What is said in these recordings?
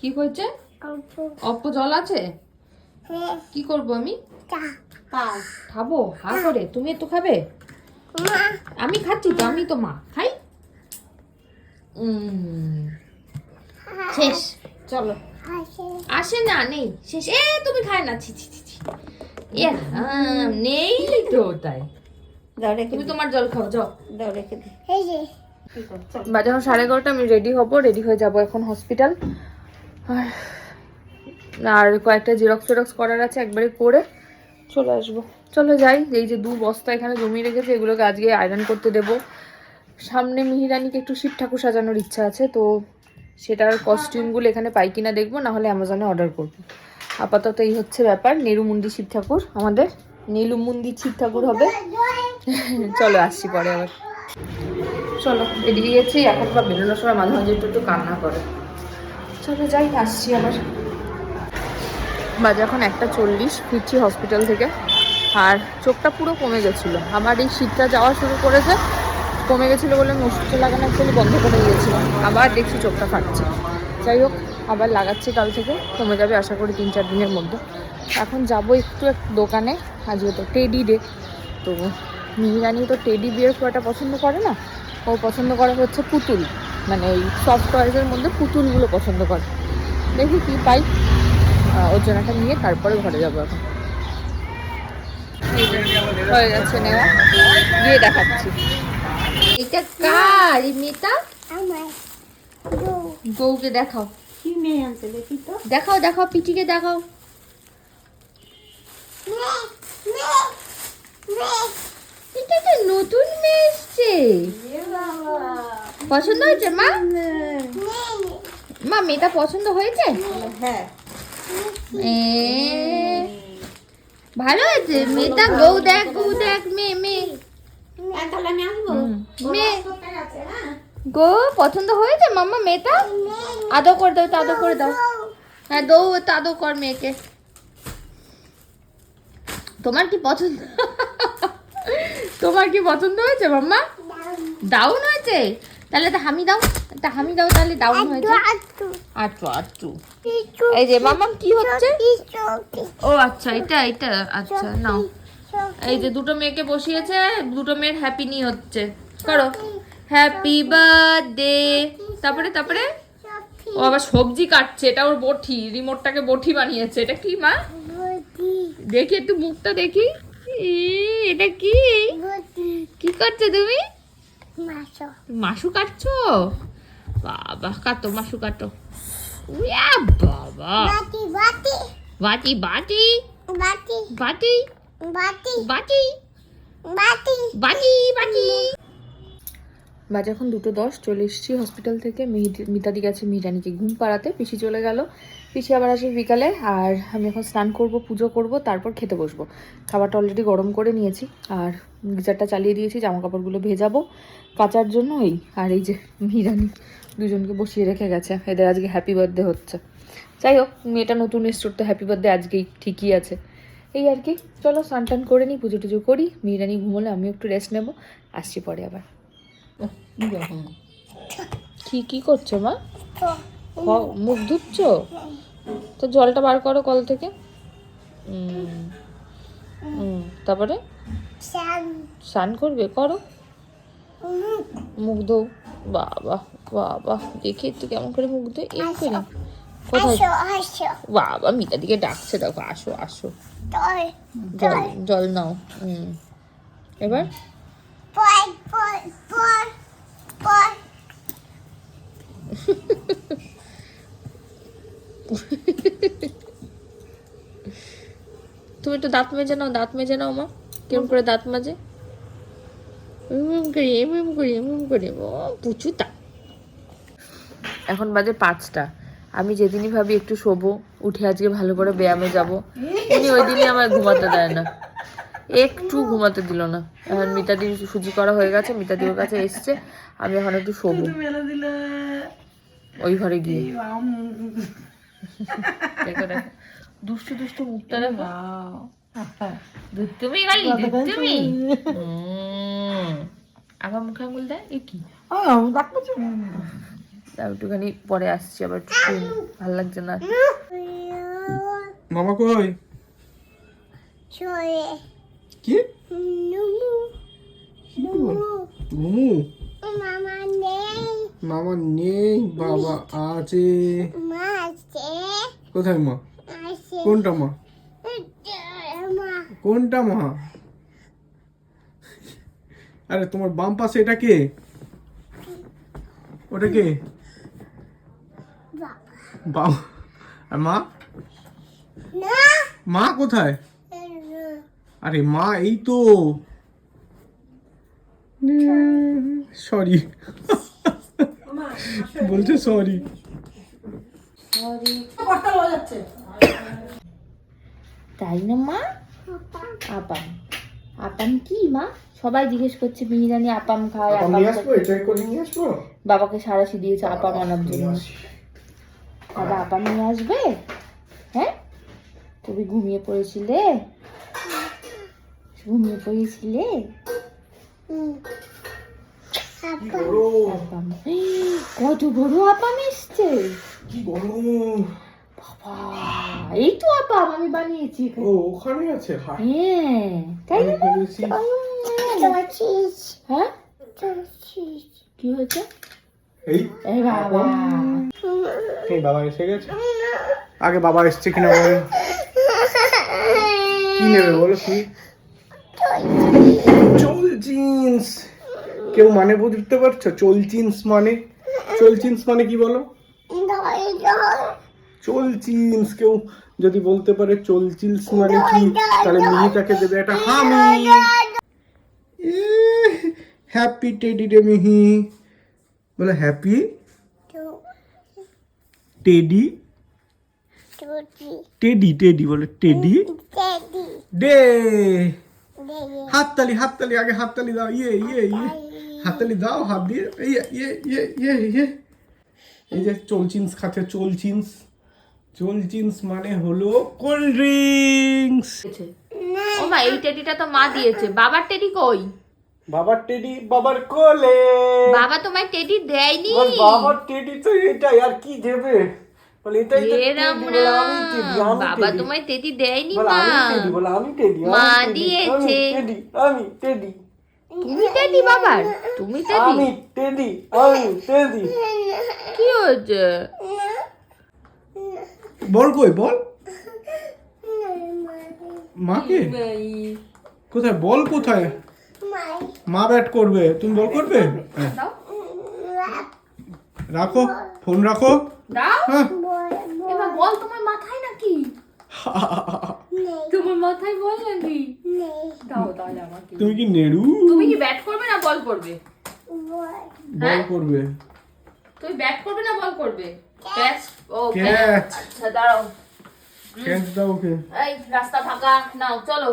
কি হয়েছে? অল্প। জল আছে? কি করব আমি? খাব? হা করে। তুমি একটু খাবে? আমি খাচ্ছি তো আমি তো মা। খাই? শেষ। চলো। আসে না নেই। শেষ। এ তুমি খায় না। ছি ছি ছি নেই তো তাই তুমি তোমার জল খাও যাও। দাও রেখে সাড়ে এগারোটা আমি রেডি হব। রেডি হয়ে যাব এখন হসপিটাল আর আর কয়েকটা জেরক্স টেরক্স করার আছে, একবারে করে চলে আসব। চলো যাই, এই যে দু বস্তা এখানে জমিয়ে রেখেছে, এগুলোকে আজকে আয়রন করতে দেব। সামনে মিহিরানিকে একটু শিব ঠাকুর সাজানোর ইচ্ছা আছে, তো সেটার কস্টিউমগুলো এখানে পাই কিনা দেখব না হলে অ্যামাজনে অর্ডার করব। আপাতত এই হচ্ছে ব্যাপার নেরুমুন্দি শিব ঠাকুর আমাদের। নীলুমুন্দি শিব ঠাকুর হবে। চলো আসছি পরে আবার। চলো বেরিয়ে গেছি এখন বা বেরোনোর সময় মাঝে মাঝে একটু একটু কান্না করে। চলো যাই, আসছি আবার। বাজে এখন একটা চল্লিশ, ফিরছি হসপিটাল থেকে। আর চোখটা পুরো কমে গেছিল। আমার এই শীতটা যাওয়া শুরু করেছে, কমে গেছিল বলে ওষুধটা লাগানো অ্যাকচুয়ালি বন্ধ করে দিয়েছিলাম। আবার দেখছি চোখটা ফাটছে। যাই হোক, আবার লাগাচ্ছি কাল থেকে। কমে যাবে আশা করি তিন চার দিনের মধ্যে। এখন যাব একটু এক দোকানে, আজকে তো টেডি ডে তো মিহিরানি তো টেডি বিয়ের খুব পছন্দ করে না। ও পছন্দ করে হচ্ছে পুতুল। মানে ওই সফট টয়েসের মধ্যে পুতুলগুলো পছন্দ করে। দেখি কি পাই। ওর জন্য একটা নিয়ে তারপরে ঘরে যাব এখন। হয়ে গেছে নেওয়া। গিয়ে দেখাচ্ছি। এটা কার? এই মেয়েটা? বউকে দেখাও। কি মেয়ে আনছে দেখি তো। দেখাও দেখাও পিটিকে দেখাও। এটা তো নতুন মেয়ে এসছে। পছন্দ হয়েছে মা? মা মেয়েটা পছন্দ হয়েছে? হ্যাঁ। ভালো হয়েছে? মেয়েটা গৌ দেখ গৌ দেখ মেয়ে মেয়ে। তাহলে মেয়ে। গো পছন্দ হয়েছে মাম্মা মেয়েটা? আদর করে দাও আদর করে দাও। হ্যাঁ দৌ আদর কর মেয়েকে। তোমার কি পছন্দ? তোমার কি পছন্দ হয়েছে মাম্মা? ডাউন হয়েছে। তাহলে তো হামি দাও তা হামি দাও তাহলে ডাউন হয়েছে আচ্ছা আচ্ছা এই যে মাম্মাম কি হচ্ছে? ও আচ্ছা এটা এটা আচ্ছা নাও। এই যে দুটো মেয়েকে বসিয়েছে দুটো মেয়ের হ্যাপি নি হচ্ছে। করো। হ্যাপি বার্থডে তারপরে তারপরে? ও আবার সবজি কাটছে এটা ওর বটি রিমোটটাকে বটি বানিয়েছে। এটা কি মা? দেখি একটু মুখটা দেখি। এটা কি? কি করছ তুমি? মাসু। কাটছো? বাবা কাটো মাসু কাটো। উয়া বাবা। বাটি বাটি। বাটি বাটি। বাটি। বাটি। বাজে এখন দুটো দশ চলে এসেছি হসপিটাল থেকে মিহিদি- মিতাদি গেছে মিহিরানিকে ঘুম পাড়াতে পিসি চলে গেল। পিসি আবার আসবে বিকালে আর আমি এখন স্নান করব পুজো করব তারপর খেতে বসবো। খাবারটা অলরেডি গরম করে নিয়েছি আর গিজারটা চালিয়ে দিয়েছি জামা কাপড়গুলো ভেজাবো কাচার জন্য এই আর এই যে মিহিরানি দুজনকে বসিয়ে রেখে গেছে এদের আজকে হ্যাপি বার্থডে হচ্ছে। যাই হোক মেয়েটা নতুন এসছোর তো হ্যাপি বার্থডে আজকেই ঠিকই আছে। এই আর কি চলো স্নান টান করে নিই পুজো টুজো করি মিহিরানি ঘুমোলে আমি একটু রেস্ট নেব আসছি পরে আবার। কি কি করছ মা? মুখ ধুচ্ছ? তো জলটা বার করো কল থেকে। তারপরে? স্নান। করবে করো। মুখ। ধো বাবা বাবা দেখি একটু কেমন করে মুখ ধো এম করে কোথায়? বাবা মিতা দিকে ডাকছে দেখো আসো আসো। জল জল নাও হুম এবার? তুমি একটু দাঁত মেজে নাও দাঁত মেজে নাও মা। কেমন করে দাঁত মাজে? করে এমন করে এমন করে। ও পুচুতা এখন বাজে পাঁচটা। আমি যেদিনই ভাবি একটু শোবো উঠে আজকে ভালো করে ব্যায়ামে যাব উনি ওই দিনই আমার ঘুমাতে দেয় না। একটু ঘুমাতে দিল না। এখন মিতাদি সুজি করা হয়ে গেছে মিতাদি ওর কাছে এসছে আমি এখন একটু শোবো। ওই ঘরে গিয়ে। দেখো দেখো দুষ্টু দুষ্টু মুখটা দেখো তুমি। গালি তুমি আবার মুখে আঙুল দেয়? এ কি? তাও একটুখানি পরে আসছি আবার একটু ভালো লাগছে না। মামা কই? কি? ঘুমু মামা। নেই বাবা আছে। কোথায় মা? কোনটা মা? কোনটা মা? আরে তোমার বাম পাশে এটা কে? ওটা কে? বাম। আর মা? মা? কোথায়? আরে মা এই তো। সরি। বলছে সরি তাই না মা? আপাম। আপাম কি মা? সবাই জিজ্ঞেস করছে মিহিরানি আপাম খায় আপাম নিয়ে আসব? এটাই করে নিয়ে আসব? বাবাকে সারাশি দিয়েছে আপাম আনার জন্য বাবা আপাম নিয়ে আসবে? হ্যাঁ? তুমি ঘুমিয়ে পড়েছিলে? ঘুমিয়ে পড়েছিলে? আপাম কত বড় আপাম এসছে কি বড় বাবা এই তো আপাম আমি বানিয়েছি ও ওখানে আছে হ্যাঁ তাই না? হ্যাঁ? কি হয়েছে? এই এই বাবা। এই বাবা এসে গেছে। আগে বাবা এসছে কিনা বলো। কি নেবে বলো কি জিন্স কেউ মানে বুঝতে পারছ? চল জিন্স মানে? চল জিন্স মানে কি বলো? চল জিন্স কেউ যদি বলতে পারে চল জিন্স মানে কি তাহলে মিহিটাকে দেবে একটা হামি। হ্যাপি টেডি রে মিহি। বলে হ্যাপি? টেডি? টেডি টেডি বলে টেডি। ডে হাততালি হাততালি আগে হাততালি দাও। ইয়ে ইয়ে ইয়ে। হাততালি দাও হাত দিয়ে ইয়ে ইয়ে ইয়ে ইয়ে ইয়ে এই। যে চলচিন্স খাচ্ছে চলচিন্স চলচিন্স মানে হলো কোল্ড ড্রিঙ্কস। ও মা এই টেডিটা তো মা দিয়েছে। বাবার টেডি কই? বাবার টেডি বাবার কোলে। বাবা তোমায় টেডি দেয়নি। বাবার টেডি তো এটাই আর কি দেবে? বাবা তোমায় টেডি দেয়নি মা। আমি টেডি মা দিয়েছে। আমি টেডি। তুমি টেডি বাবার? তুমি টেডি আমি টেডি আমি টেডি কি হয়েছে? বল কই বল। মাকে? কোথায়? বল কোথায়? মা ব্যাট করবে। তুমি বল করবে। রাখো ফোন রাখো। দাও। হ্যাঁ। বল তোমার মাথায় নাকি? তোমার মাথায় বল নাকি? দাও তাহলে আমাকে। তুমি কি নেড়ু? তুমি কি ব্যাট করবে না বল করবে? বল। করবে। তুমি ব্যাট করবে না বল করবে? ক্যাচ ও ক্যাচ আচ্ছা দাঁড়াও। ক্যাচ দাও ওকে। এই রাস্তা ফাঁকা। নাও চলো।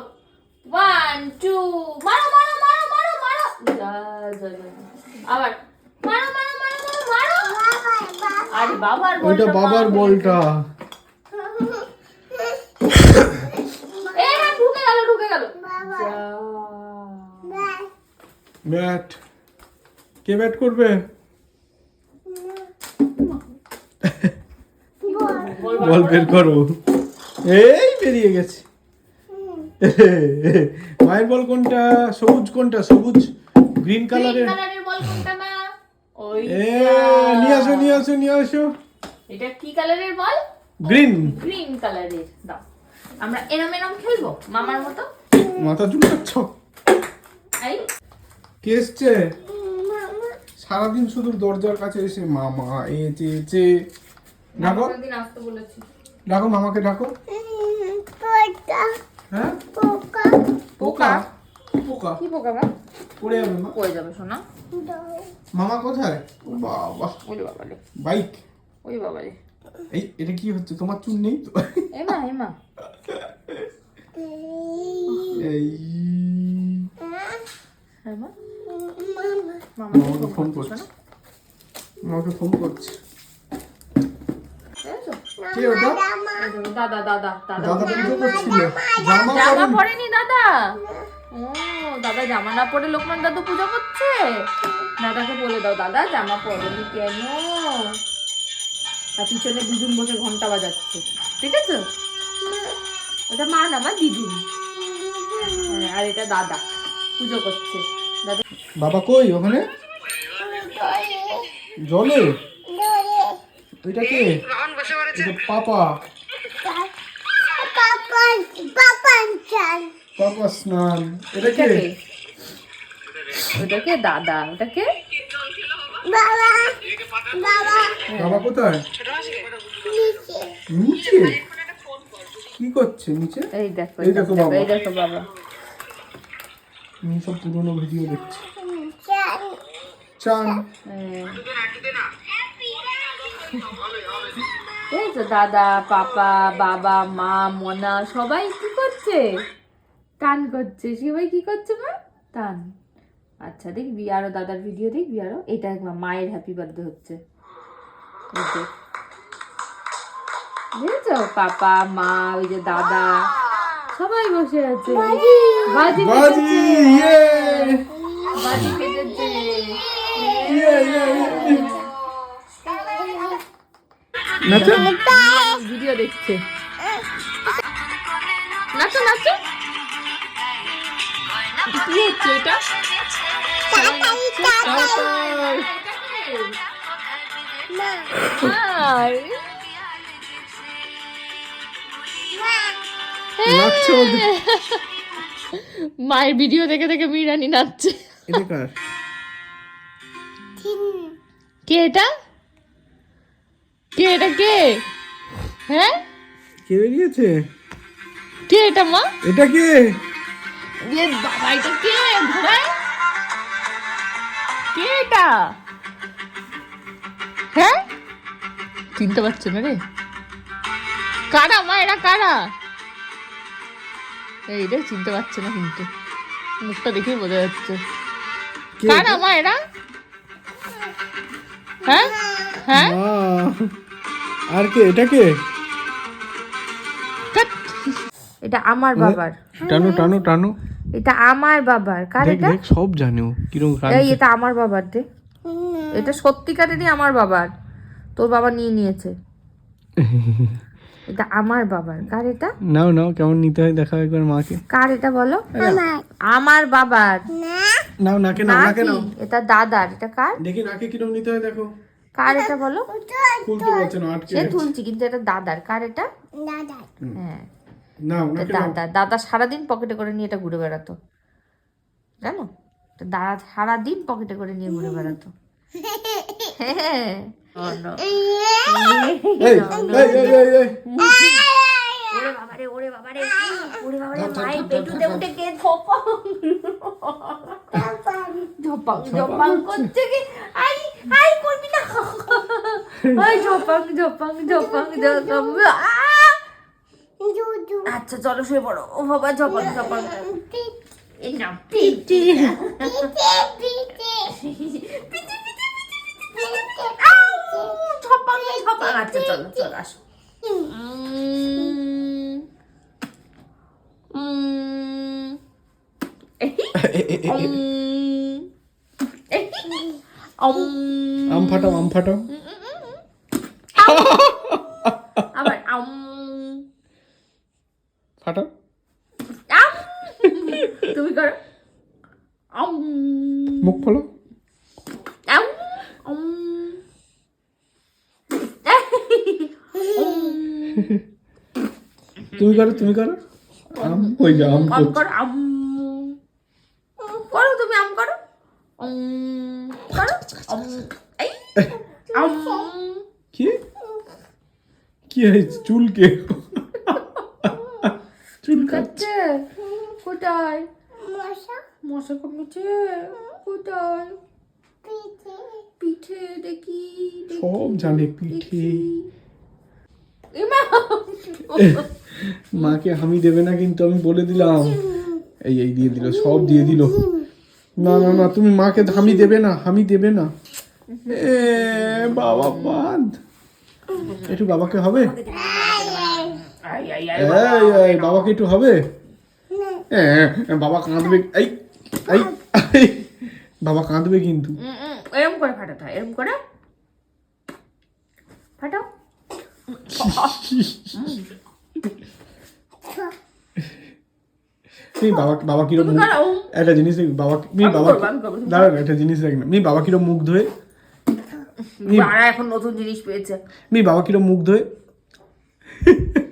ওয়ান টু মারো মারো মারো মারো মারো। আবার। মারো মারো মারো মারো মারো। আরে বাবার বলটা বাবার বলটা এ হ্যাঁ ঢুকে গেল ঢুকে গেল। ব্যাট। কে ব্যাট করবে? বল বের করো। এই বেরিয়ে গেছে। মায়ের বল কোনটা? সবুজ কোনটা? সবুজ? গ্রিন গ্রিন কালারের? কালারের বল কোনটা মা? ওই নিয়ে আসো নিয়ে আসো নিয়ে আসো। এটা কি কালারের বল? গ্রিন। গ্রিন কালারের। দাও। আমরা এরম এরম খেলব? মামার মতো? মাথা চুলকাচ্ছ এই কে এসছে? সারাদিন শুধু দরজার কাছে এসে মামা এ চে চে। ডাকো। দিন আসতে বলেছি। ডাকো মামাকে ডাকো। হ্যাঁ? পোকা। পোকা? কি পোকা মা? পড়ে যাবে মা। পড়ে যাবে সোনা। মামা কোথায়? বাবা। ওই বাবা রে বাইক। ওই বাবা রে এই এটা কি হচ্ছে? তোমার চুল নেই তো? এমা এমা। এই। হ্যাঁ মামাকে ফোন করছে। মামাকে ফোন করছে। কে ওটা? দাদা দাদা দাদা। দাদা পুজো করছিল। জামা। পরেনি দাদা। ও দাদা জামা না পরে লোকমান দাদু পুজো করছে? দাদাকে বলে দাও দাদা জামা পরনি কেন? আর পিছনে দিদুন বসে ঘণ্টা বাজাচ্ছে। ঠিক আছে? ওটা মা না মা দিদুন হ্যাঁ, আর এটা দাদা পুজো করছে। দাদা বাবা কই ওখানে? জলে? এটা কে? পাপা। পাপা স্নান। এটা কে? ওটাকে দাদা? ওটাকে বাবা। কোথায়? নিচে। কি করছে নিচে? এই দেখো এই দেখো বাবা। এই দেখো বাবা। আমি সব পুরোনো ভিডিও দেখছি। চান। হ্যাঁ। এই তো দাদা পাপা বাবা মা মনা সবাই কি করছে? টান করছে। সবাই কি করছে মা? টান। আচ্ছা দেখবি আরও দাদার ভিডিও দেখবি আরও। এটা একবার মায়ের হ্যাপি বার্থডে হচ্ছে। এই পাপা মা ওই যে দাদা সবাই বসে আছে। বাজি। বাজি ইয়ে। বাজি ইয়ে ইয়ে। নাচো। ভিডিও দেখছে। নাচো নাচো। কি হচ্ছে এটা? মায়ের ভিডিও দেখে দেখে মিরানি নাচছে। কে এটা? কে এটা কে? হ্যাঁ? কে বেরিয়েছে? কে এটা মা? এটা কে? বাবা এটা কে? ঘোড়ায়? কে এটা? হ্যাঁ? চিনতে পারছ না রে? কারা মা এরা কারা? এই রে চিনতে পারছে না কিন্তু। মুখটা দেখেই বোঝা যাচ্ছে। কারা মা এরা? হ্যাঁ? হ্যাঁ? আর কে? এটা কে? এটা আমার বাবার। টানো টানো টানো। এটা আমার বাবার। কার এটা? সব জানো। কীরকম এই এটা আমার বাবার দে। এটা সত্যিকারেরই আমার বাবার। তোর বাবা নিয়ে নিয়েছে। এটা আমার বাবার। কার এটা? নাও নাও কেমন নিতে হয় দেখা একবার মাকে। কার এটা বলো? আমার। বাবার। নাও নাকে নাও নাকে নাও। এটা দাদার। এটা কার? দেখি নাকে কীরকম নিতে হয় দেখো। কার এটা বলো? খুলতে পারছে না আটকে সে। তুলছি কিন্তু এটা দাদার। কার এটা? দাদার। হ্যাঁ। দাদা দাদা সারাদিন পকেটে করে নিয়ে এটা ঘুরে বেড়াতো। জানো? দাদা সারাদিন পকেটে করে নিয়ে ঘুরে বেড়াতো। no. এই এই এই এই এই ওরে বাবারে ওরে বাবারে ওরে বাবারে মায়ের পেটুতে উঠে কে ধপাং ধপাং ধপাং করছে কি? আই আই করবি না। আই ধপাং ধপাং ধপাং ধপাং আ! আচ্ছা চলো শুয়ে পড়ো। ও বাবা ঝপাং ঝপাং এই না পিটি ঝপাং ঝপাং আচ্ছা চলো চলো আসো উম, উম, উম, উম, আম ফাটাও আম ফাটাও আবার আম ফাটাও আম তুমি করো আম মুখ ফলো তুমি করো তুমি করো। আম ওই যে আম করো আম। করো তুমি আম করো। আম করো এই আম। কি? কি হয়েছে? চুলকে চুল কাটছে কোথায় মশা কমেছে কোথায়? পিঠে। দেখি দেখি, সব জানে পিঠে। মাকে হামি দেবে না কিন্তু আমি বলে দিলাম। এই এই দিয়ে দিল সব দিয়ে দিল। না না না তুমি মাকে হামি দেবে না হামি দেবে না। এ বাবা বাদ। একটু বাবাকে হবে? আই, আই, আই, এই এই বাবাকে একটু হবে? এ, বাবা কাঁদবে। এই, বাবা কাঁদবে কিন্তু। এরম করে ফাটাতে হয় এরম করে। ফাটাও। বাবা বাবা কিরম একটা জিনিস বাবা মি আমি বাবা একটা জিনিস দেখ না। মি বাবা কিরম মুখ ধোয়ে এখন নতুন জিনিস পেয়েছে। মি বাবা কিরম মুখ ধোয়ে